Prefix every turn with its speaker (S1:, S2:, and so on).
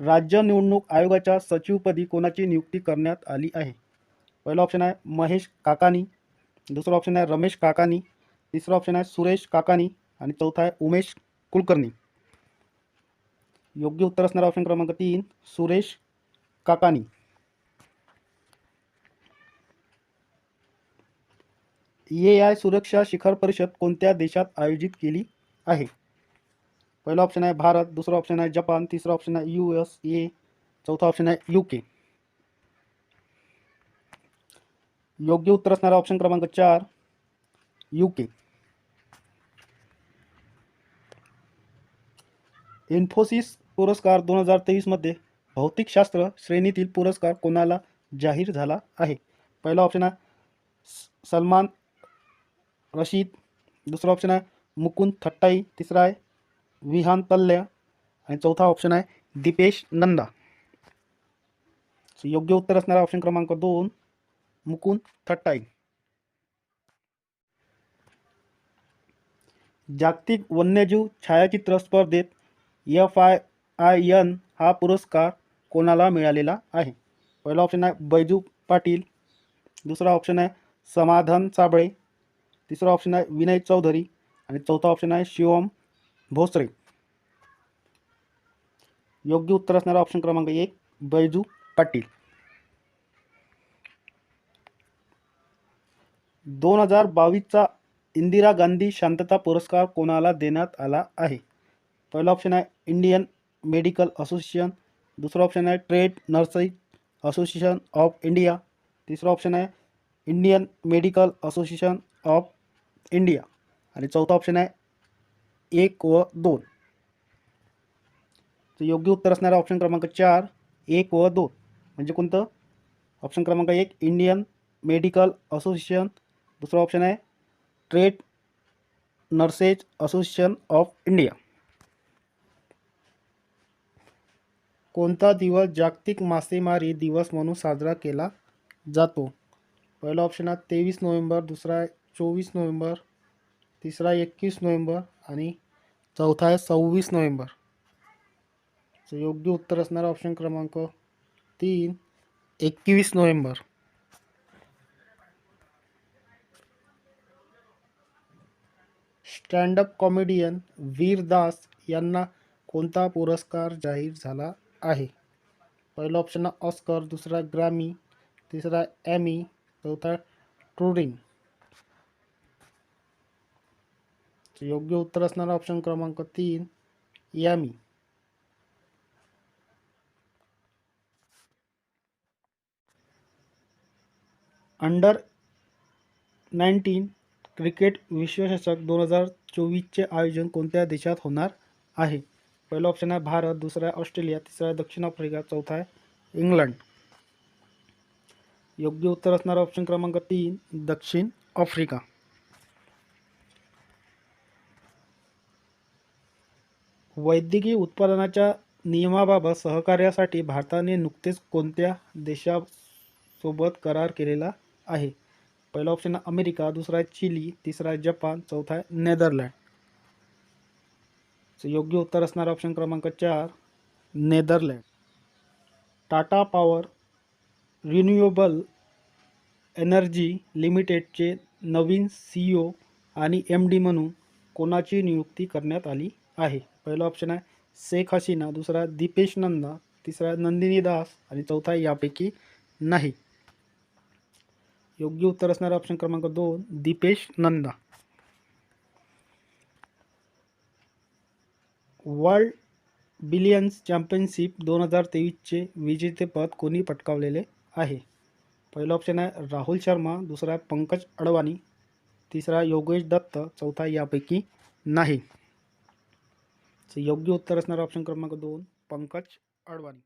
S1: राज्य निवडणूक आयोगाच्या सचिवपदी कोणाची नियुक्ती करण्यात आली आहे? पहिला ऑप्शन आहे महेश काकानी. दुसरा ऑप्शन आहे रमेश काकानी. तिसरा ऑप्शन आहे सुरेश काकानी. आणि चौथा आहे उमेश कुलकर्णी. योग्य उत्तर असणारा ऑप्शन क्रमांक तीन सुरेश काकानी. ए आय सुरक्षा शिखर परिषद कोणत्या देशात आयोजित केली आहे? पहिला ऑप्शन आहे भारत दुसरा ऑप्शन आहे जपान तिसरा ऑप्शन आहे यू एस ए चौथा ऑप्शन आहे यू के योग्य उत्तर असणारा ऑप्शन क्रमांक चार यू के इन्फोसिस पुरस्कार दोन हजार तेवीसमध्ये भौतिकशास्त्र श्रेणीतील पुरस्कार कोणाला जाहीर झाला आहे? पहिला ऑप्शन आहे सलमान रशीद दुसरा ऑप्शन आहे मुकुंद थट्टाई तिसरा आहे विहान तल्ल्या. आणि चौथा ऑप्शन आहे दीपेश नंदा. योग्य उत्तर असणारा ऑप्शन क्रमांक दोन मुकुंद थट्टाई. जागतिक वन्यजीव छायाचित्र स्पर्धेत एफ आय आय एन हा पुरस्कार कोणाला मिळालेला आहे? पहिला ऑप्शन आहे बैजू पाटील. दुसरा ऑप्शन आहे समाधान साबळे. तिसरा ऑप्शन आहे विनय चौधरी. आणि चौथा ऑप्शन आहे शिवम भोसरे योग्य उत्तर असणारा ऑप्शन क्रमांक एक बैजू पाटील. दोन हजार बावीसचा इंदिरा गांधी शांतता पुरस्कार कोणाला देण्यात आला आहे? पहिला ऑप्शन आहे इंडियन मेडिकल असोसिएशन दुसरा ऑप्शन आहे trade nursing association of India तिसरा ऑप्शन आहे Indian medical association of India आणि चौथा ऑप्शन आहे एक व दोन. तर योग्य उत्तर असणारा ऑप्शन क्रमांक चार एक व दोन. म्हणजे कोणतं? ऑप्शन क्रमांक एक इंडियन मेडिकल असोसिएशन दुसरा ऑप्शन आहे trade nurses association of India कोणता दिवस जागतिक मासेमारी दिवस म्हणून साजरा केला जातो? पहिला ऑप्शन आहे तेवीस नोव्हेंबर. दुसरा आहे चोवीस नोव्हेंबर. तिसरा एकवीस नोव्हेंबर आणि चौथा आहे सव्वीस नोव्हेंबर. योग्य उत्तर असणारा ऑप्शन क्रमांक तीन एकवीस November. Standup comedian Vir Das यांना कोणता पुरस्कार जाहीर झाला आहे? पहिला ऑप्शन ऑस्कर दुसरा ग्रॅमी तिसरा एमी चौथा ट्रुडिंग. योग्य उत्तर असणारा ऑप्शन क्रमांक तीन यामी. अंडर नाईन्टीन क्रिकेट विश्वचषक दोन हजार चोवीसचे आयोजन कोणत्या देशात होणार आहे? पहिला ऑप्शन आहे भारत दुसरा आहे ऑस्ट्रेलिया तिसरा आहे दक्षिण आफ्रिका चौथा आहे इंग्लंड. योग्य उत्तर असणारा ऑप्शन क्रमांक तीन दक्षिण आफ्रिका. वैद्यकीय उत्पादनाच्या नियमाबाबत सहकार्यासाठी भारताने नुकतेच कोणत्या देशासोबत करार केलेला आहे? पहिला ऑप्शन आहे अमेरिका दुसरा आहे चिली तिसरा आहे जपान चौथा आहे नेदरलँड. योग्य उत्तर असणारा ऑप्शन क्रमांक चार Netherland. Tata power renewable energy लिमिटेडचे नवीन सी ओ आणि एम डी म्हणून कोणाची नियुक्ती करण्यात आली? आहे. पहिला ऑप्शन आहे शेख हसीना दुसरा दीपेश नंदा तिसरा नंदिनी दास आणि चौथा यापैकी नाही. योग्य उत्तर असणारा ऑप्शन क्रमांक दोन Deepesh Nanda. World billiards championship दोन हजार तेवीसचे विजेतेपद कोणी पटकावलेले आहे? पहिलं ऑप्शन आहे राहुल शर्मा दुसरा पंकज अडवाणी तिसरा योगेश दत्त चौथा यापैकी नाही. योग्य उत्तर असणारा ऑप्शन क्रमांक दोन पंकज अडवाणी